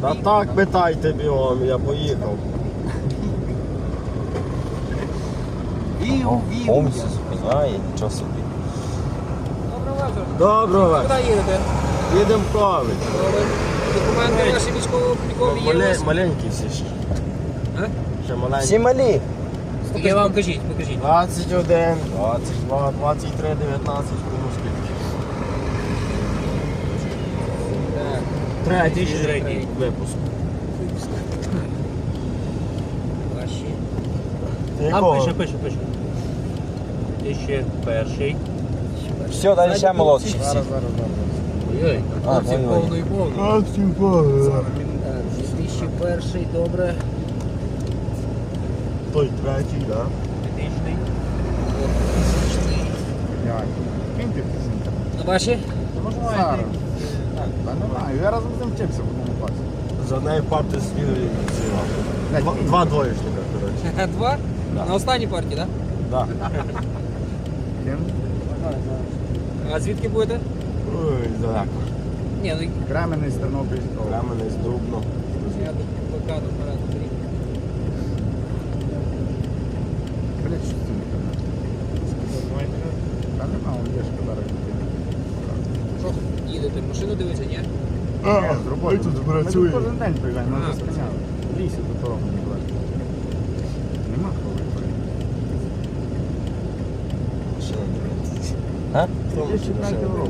Та так питайте бігом, я поїхав. Вів, вів. Повністю зупиняє, нічого собі. Доброго вечора. Доброго. Куди їдете? Їдемо в. Добре. Документи ваші військово-облікові є у Мале- вас? Маленькі всі ще. А? Ще маленькі. Всі малі. Я вам покажіть, покажіть. 21, 22, 23, 19, кому скільки. Третій, 2003. випуск. Ваші. Якого? пише, пише, пише. Ти ще перший. Все, далі ще молодші всі. Зараз, зараз, зараз. Ой-ой, А, хлопці ой-ой. повний повний. А, типа, Зараз він Так, 2001, добре. Той третій, так? Медичний. реально. Киньте якийсь інтернет. А ваші? Зараз. Не я разом з ним вчився в одному класі. За нею парти співали Два, два двоєчника, коротше. Два? Да. На останній партії, так? Да. Ким? А звідки будете? Ой, далеко. Ні, ну Кременний з Тернопільського. Прямо не з Дубно. я ПК до параду приїхав. Блять, що це інтернет? Та нема, он є шкода робити. Що їдете? Машину дивиться, ні? Ні, з роботи. ми тут Ми працюємо. тут кожен день приїжджаємо, ми спиняли. В лісі до того не бачимо. Нема коли. А? Є ще 5 євро.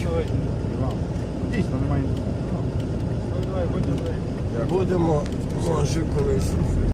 Іван, Дійсно, немає. Будемо, може, колись.